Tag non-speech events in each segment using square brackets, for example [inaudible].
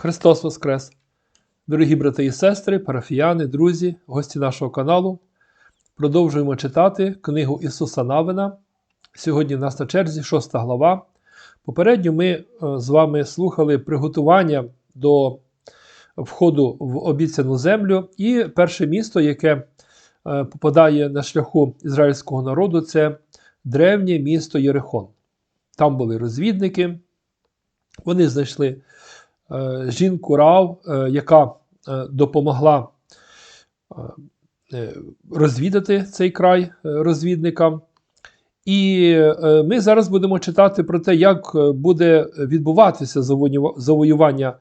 Христос Воскрес! Дорогі брати і сестри, парафіяни, друзі, гості нашого каналу. Продовжуємо читати книгу Ісуса Навина. Сьогодні в нас на черзі 6 глава. Попередньо ми е, з вами слухали приготування до входу в обіцяну землю. І перше місто, яке е, попадає на шляху ізраїльського народу, це древнє місто Єрихон. Там були розвідники, вони знайшли жінку Рав, е, яка е, допомогла е, розвідати цей край е, розвідникам. І е, ми зараз будемо читати про те, як е, буде відбуватися завоювання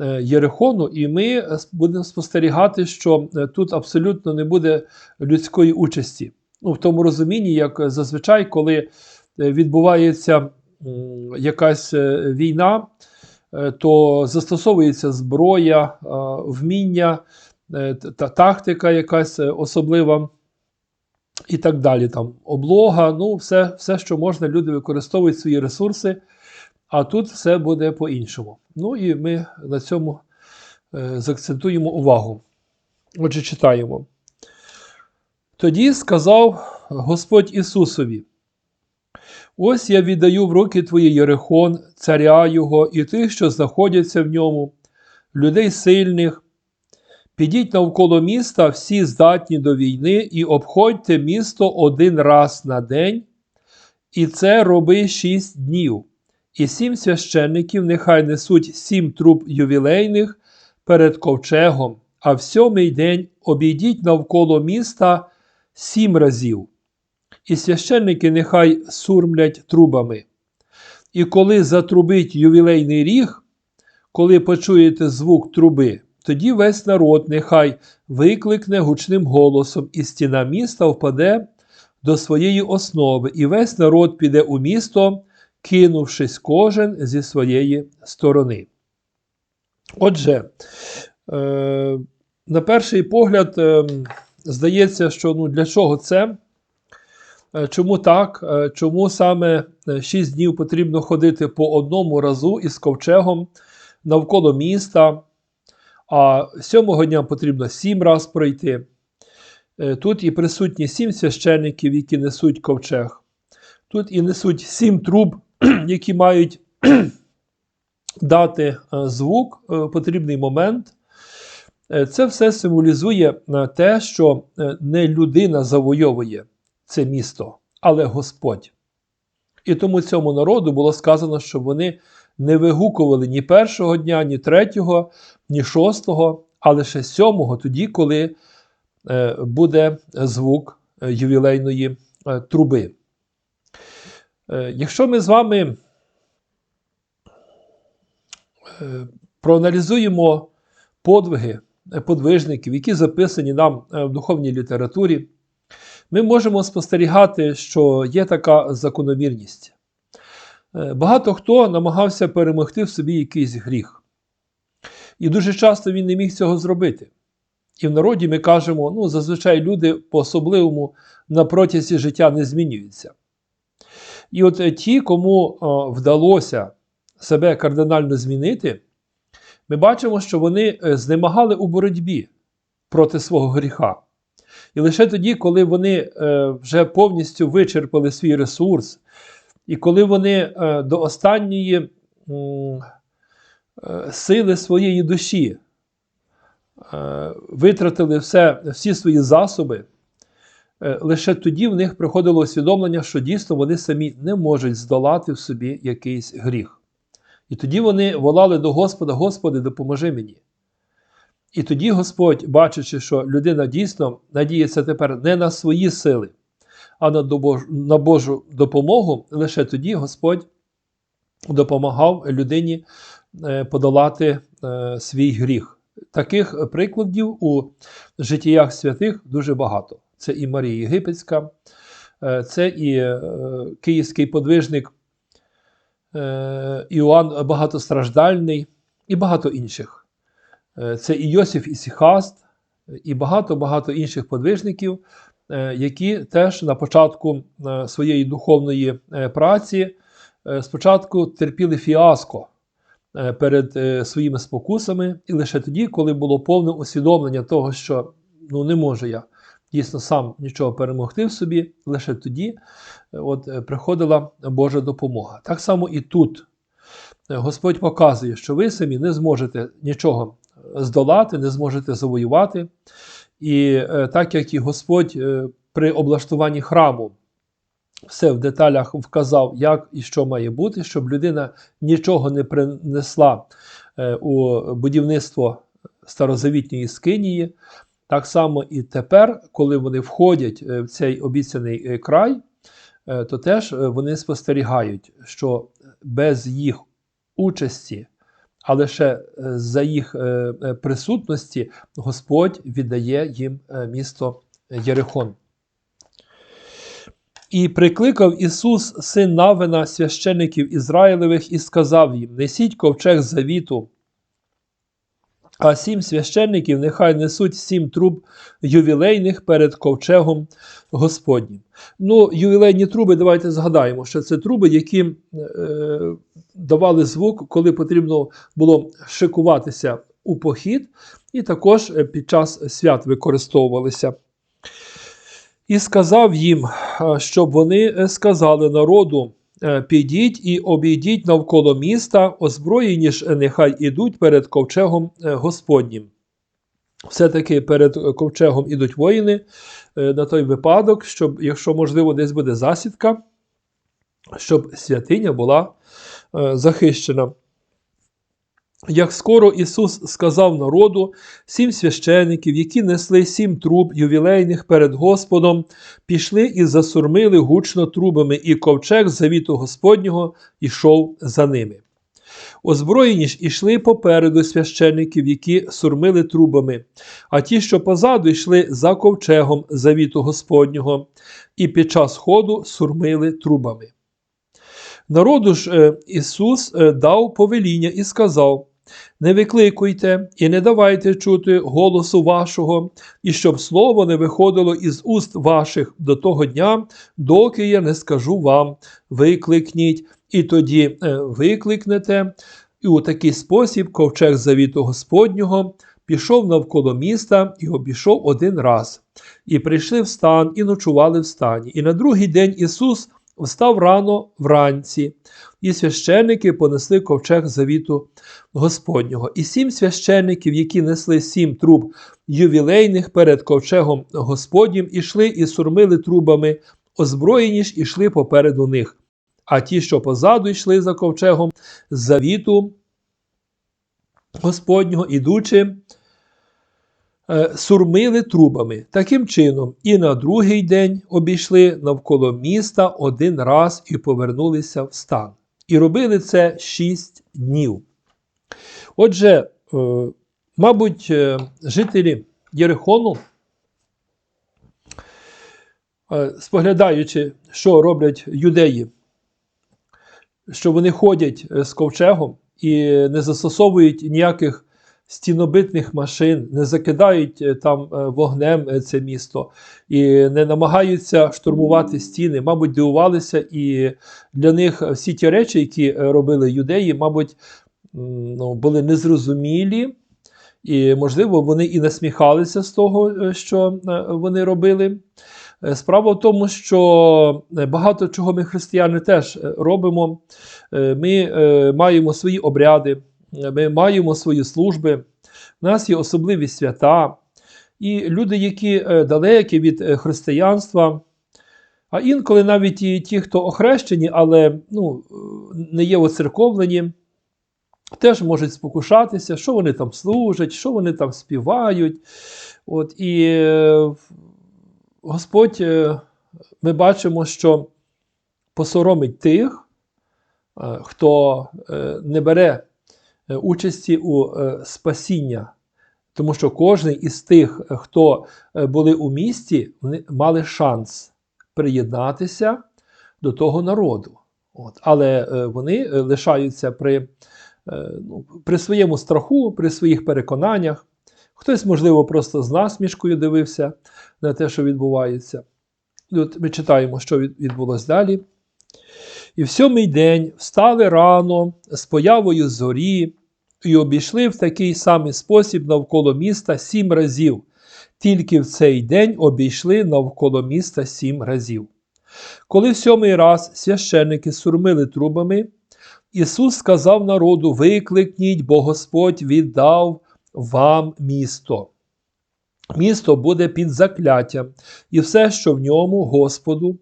е, Єрихону, і ми е, будемо спостерігати, що е, тут абсолютно не буде людської участі. Ну, в тому розумінні, як е, зазвичай, коли е, відбувається якась е, війна, е, то застосовується зброя, е, вміння, е, та тактика якась е, особлива. І так далі, там облога, ну, все, все, що можна, люди використовують свої ресурси, а тут все буде по-іншому. Ну і ми на цьому е, заакцентуємо увагу. Отже, читаємо. Тоді сказав Господь Ісусові: Ось я віддаю в руки твої Єрихон, царя його і тих, що знаходяться в ньому, людей сильних. Підіть навколо міста, всі здатні до війни, і обходьте місто один раз на день, і це роби шість днів. І сім священників нехай несуть сім труб ювілейних перед ковчегом, а в сьомий день обійдіть навколо міста сім разів. І священники нехай сурмлять трубами. І коли затрубить ювілейний ріг, коли почуєте звук труби, тоді весь народ нехай викликне гучним голосом, і стіна міста впаде до своєї основи, і весь народ піде у місто, кинувшись кожен зі своєї сторони. Отже, е, на перший погляд, е, здається, що ну, для чого це? Е, Чому так? Е, Чому саме 6 днів потрібно ходити по одному разу із ковчегом навколо міста? а сьомого дня потрібно сім раз пройти. Е, Тут і присутні сім священників, які несуть ковчег. Тут і несуть сім труб, [clears throat] які мають [clears throat] дати е, звук е, в потрібний момент. Е, Це все символізує е, те, що е, не людина завойовує це місто, але Господь. І тому цьому народу було сказано, що вони не вигукували ні першого дня, ні третього, ні шостого, а лише сьомого, тоді, коли е, буде звук е, ювілейної е, труби. Якщо ми з вами проаналізуємо подвиги подвижників, які записані нам в духовній літературі, ми можемо спостерігати, що є така закономірність. Е, Багато хто намагався перемогти в собі якийсь гріх. І дуже часто він не міг цього зробити. І в народі ми кажемо, ну, зазвичай люди по-особливому на протязі життя не змінюються. І от е, ті, кому е, вдалося себе кардинально змінити, ми бачимо, що вони знемагали у боротьбі проти свого гріха. І лише тоді, коли вони е, вже повністю вичерпали свій ресурс, і коли вони е, до останньої е, сили своєї душі витратили все, всі свої засоби, лише тоді в них приходило усвідомлення, що дійсно вони самі не можуть здолати в собі якийсь гріх. І тоді вони волали до Господа: Господи, допоможи мені. І тоді Господь, бачачи, що людина дійсно надіється тепер не на свої сили, а на, на Божу допомогу, лише тоді Господь допомагав людині е, подолати е, свій гріх. Таких прикладів у життіях святих дуже багато. Це і Марія Єгипетська, е, це і київський подвижник Іоанн Багатостраждальний, і багато інших. Е, Це і Йосиф Ісіхаст, і багато-багато інших подвижників, е, які теж на початку е, своєї духовної праці спочатку терпіли фіаско, перед своїми спокусами, і лише тоді, коли було повне усвідомлення того, що ну, не можу я дійсно сам нічого перемогти в собі, лише тоді от, приходила Божа допомога. Так само і тут Господь показує, що ви самі не зможете нічого здолати, не зможете завоювати. І е, так як і Господь е, при облаштуванні храму все в деталях вказав, як і що має бути, щоб людина нічого не принесла е, у будівництво старозавітньої скинії. Так само і тепер, коли вони входять в цей обіцяний край, то теж вони спостерігають, що без їх участі, а лише е, за їх е, е, присутності Господь віддає їм місто Єрихон. І прикликав Ісус, син Навина, священиків Ізраїлевих, і сказав їм: Несіть ковчег завіту, а сім священників нехай несуть сім труб ювілейних перед ковчегом Господнім. Ну, ювілейні труби, давайте згадаємо, що це труби, які е, давали звук, коли потрібно було шикуватися у похід, і також е, під час свят використовувалися. І сказав їм, е, щоб вони е, сказали народу: підіть і обійдіть навколо міста, озброєні ж нехай ідуть перед ковчегом Господнім. Все-таки перед ковчегом ідуть воїни на той випадок, щоб, якщо можливо, десь буде засідка, щоб святиня була захищена. Як скоро Ісус сказав народу, сім священиків, які несли сім труб ювілейних перед Господом, пішли і засурмили гучно трубами, і ковчег завіту Господнього ішов за ними. Озброєні ж ішли попереду священиків, які сурмили трубами, а ті, що позаду, йшли за ковчегом завіту Господнього, і під час ходу сурмили трубами. Народу ж е, Ісус е, дав повеління і сказав: Не викликуйте і не давайте чути голосу вашого, і щоб слово не виходило із уст ваших до того дня, доки я не скажу вам, викликніть, і тоді е, викликнете. І у такий спосіб ковчег завіту Господнього пішов навколо міста і обійшов один раз. І прийшли в стан, і ночували в стані. І на другий день Ісус встав рано вранці, і священники понесли ковчег завіту Господнього. І сім священників, які несли сім труб ювілейних перед ковчегом Господнім, ішли і сурмили трубами, озброєні ж ішли попереду них. А ті, що позаду йшли за ковчегом завіту Господнього, ідучи, сурмили трубами. Таким чином, і на другий день обійшли навколо міста один раз і повернулися в стан. І робили це шість днів. Отже, е, мабуть, е, жителі Єрихону, е, споглядаючи, що роблять юдеї, що вони ходять е, з ковчегом і не застосовують ніяких стінобитних машин, не закидають е, там е, вогнем е, це місто і не намагаються штурмувати стіни. Мабуть, дивувалися, і для них всі ті речі, які робили юдеї, мабуть, ну, були незрозумілі. І, можливо, вони і насміхалися з того, що вони робили. Справа в тому, що багато чого ми, християни, теж робимо. Ми маємо свої обряди, ми маємо свої служби, в нас є особливі свята. І люди, які е, далекі від е, християнства, а інколи навіть і ті, хто охрещені, але ну, не є оцерковлені, теж можуть спокушатися, що вони там служать, що вони там співають. От, і е, Господь, ми бачимо, що посоромить тих, хто не бере участі у е, спасіння. Тому що кожен із тих, е, хто е, були у місті, вони мали шанс приєднатися до того народу. От. Але е, вони е, лишаються при, е, ну, при своєму страху, при своїх переконаннях. Хтось, можливо, просто з насмішкою дивився на те, що відбувається. От ми читаємо, що від- відбулось далі. І в сьомий день встали рано з появою зорі і обійшли в такий самий спосіб навколо міста сім разів. Тільки в цей день обійшли навколо міста сім разів. Коли в сьомий раз священники сурмили трубами, Ісус сказав народу: Викликніть, бо Господь віддав вам місто. Місто буде під закляттям, і все, що в ньому, Господу,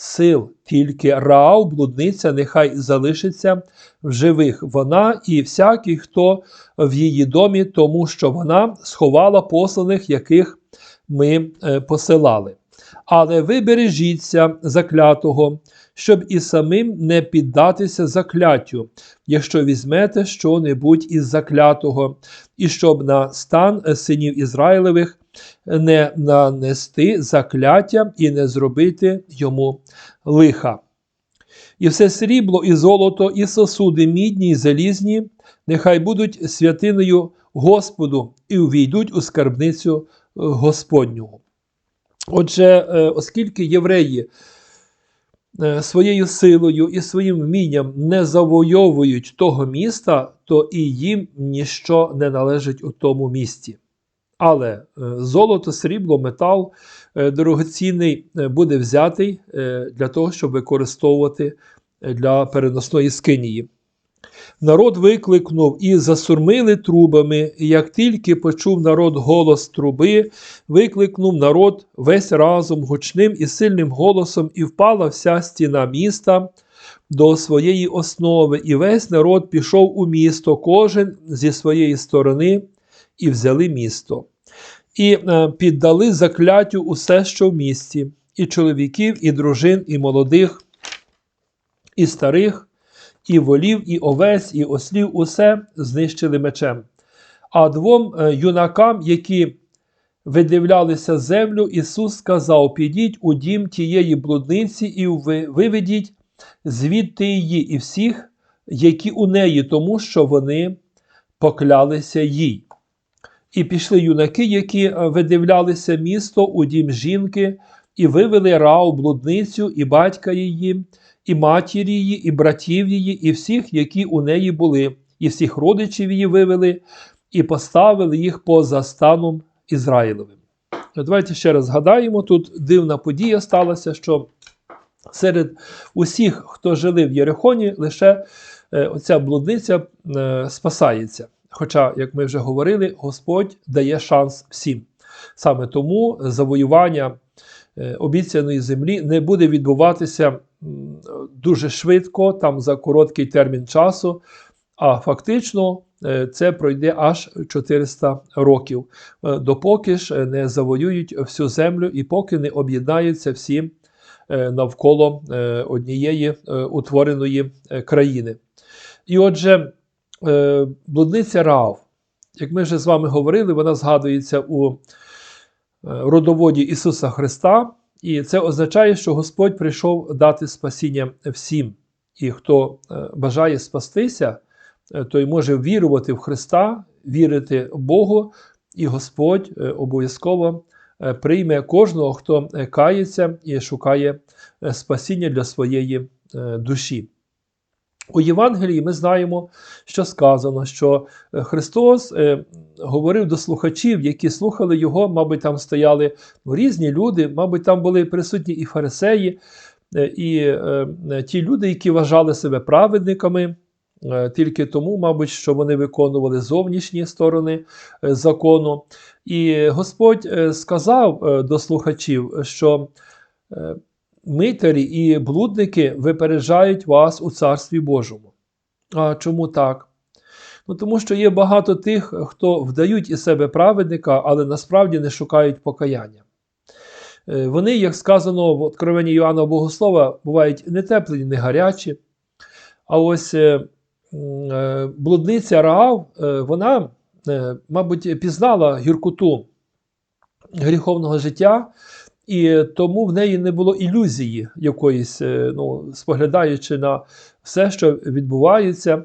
сил, тільки Раав, блудниця, нехай залишиться в живих вона і всякий, хто в її домі, тому що вона сховала посланих, яких ми е, посилали. Але ви бережіться заклятого, щоб і самим не піддатися закляттю, якщо візьмете що-небудь із заклятого, і щоб на стан е, синів Ізраїлевих не нанести закляття і не зробити йому лиха. І все срібло, і золото, і сосуди мідні, і залізні, нехай будуть святиною Господу і увійдуть у скарбницю е, Господню. Отже, е, оскільки євреї е, своєю силою і своїм вмінням не завойовують того міста, то і їм ніщо не належить у тому місті. Але е, золото, срібло, метал дорогоцінний буде взятий для того, щоб використовувати для переносної скинії. Народ викликнув і засурмили трубами, і як тільки почув народ голос труби, викликнув народ весь разом гучним і сильним голосом, і впала вся стіна міста до своєї основи, і весь народ пішов у місто, кожен зі своєї сторони, і взяли місто. І е, піддали закляттю усе, що в місті, і чоловіків, і дружин, і молодих, і старих і волів, і овець, і ослів усе знищили мечем. А двом е, юнакам, які видивлялися землю, Ісус сказав: Підіть у дім тієї блудниці, і виведіть звідти її і всіх, які у неї, тому що вони поклялися їй. І пішли юнаки, які е, видивлялися місто у дім жінки, і вивели Рау блудницю, і батька її, і матір її, і братів її, і всіх, які у неї були, і всіх родичів її вивели, і поставили їх поза станом Ізраїлевим. Давайте ще раз згадаємо: тут дивна подія сталася, що серед усіх, хто жили в Єрихоні, лише е, оця блудниця е, спасається. Хоча, як ми вже говорили, Господь дає шанс всім. Саме тому завоювання е, обіцяної землі не буде відбуватися дуже швидко, там за короткий термін часу, а фактично е, це пройде аж 400 років, е, допоки ж не завоюють всю землю і поки не об'єднаються всі навколо однієї утвореної країни. І отже, блудниця Раав, як ми вже з вами говорили, вона згадується у родоводі Ісуса Христа. І це означає, що Господь прийшов дати спасіння всім. І хто е, бажає спастися, е, той може вірувати в Христа, вірити Богу, і Господь е, обов'язково прийме кожного, хто кається і шукає спасіння для своєї душі. У Євангелії ми знаємо, що сказано, що е, Христос е, говорив до слухачів, які слухали Його, мабуть, там стояли різні люди, мабуть, там були присутні і фарисеї, е, і ті люди, які вважали себе праведниками, тільки тому, мабуть, що вони виконували зовнішні сторони закону. І Господь сказав до слухачів, що. Митарі і блудники випереджають вас у Царстві Божому. А чому так? Ну, Тому що є багато тих, хто вдають із себе праведника, але насправді не шукають покаяння. Е, вони, як сказано в Откровенні Йоанна Богослова, бувають не теплі, не гарячі. А ось е, е, блудниця Раав, вона, мабуть, пізнала гіркоту гріховного життя, і тому в неї не було ілюзії якоїсь, е, ну, споглядаючи на все, що відбувається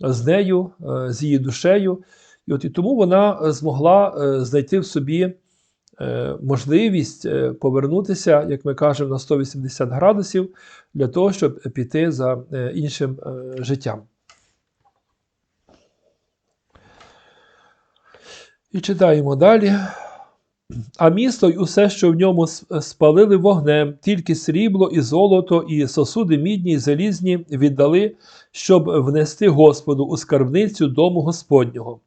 з нею, е, з її душею. І от і тому вона змогла е, знайти в собі можливість повернутися, як ми кажемо, на 180 градусів для того, щоб піти за іншим життям. І читаємо далі. А місто й усе, що в ньому спалили вогнем, тільки срібло і золото, і сосуди мідні й залізні віддали, щоб внести Господу у скарбницю дому Господнього.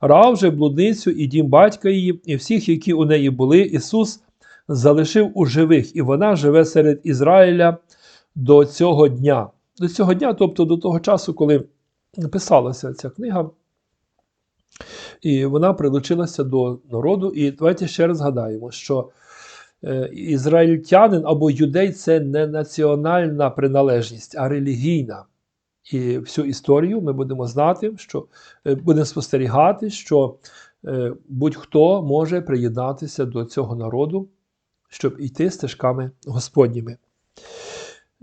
Рав же блудницю і дім батька її, і всіх, які у неї були, Ісус залишив у живих, і вона живе серед Ізраїля до цього дня. До цього дня, тобто до того часу, коли писалася ця книга. І вона прилучилася до народу. І давайте ще раз згадаємо, що е, ізраїльтянин або юдей це не національна приналежність, а релігійна. І всю історію ми будемо знати, що е, будемо спостерігати, що е, будь-хто може приєднатися до цього народу, щоб йти стежками Господніми.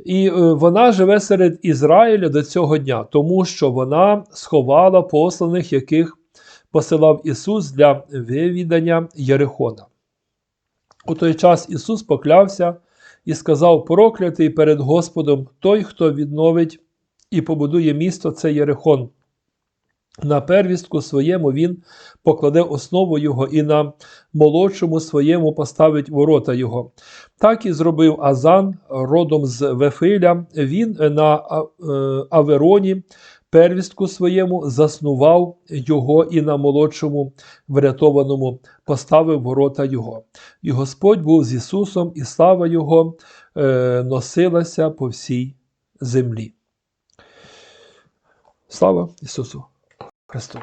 І вона живе серед Ізраїля до цього дня, тому що вона сховала посланих, яких посилав Ісус для вивідання Єрихона. У той час Ісус поклявся і сказав: Проклятий перед Господом той, хто відновить і побудує місто, це Єрихон. На первістку своєму він покладе основу його, і на молодшому своєму поставить ворота його. Так і зробив Азан родом з Вефиля. Він на е, Авероні первістку своєму заснував його і на молодшому врятованому поставив ворота його. І Господь був з Ісусом, і слава Його е, носилася по всій землі. Слава Ісусу Христу!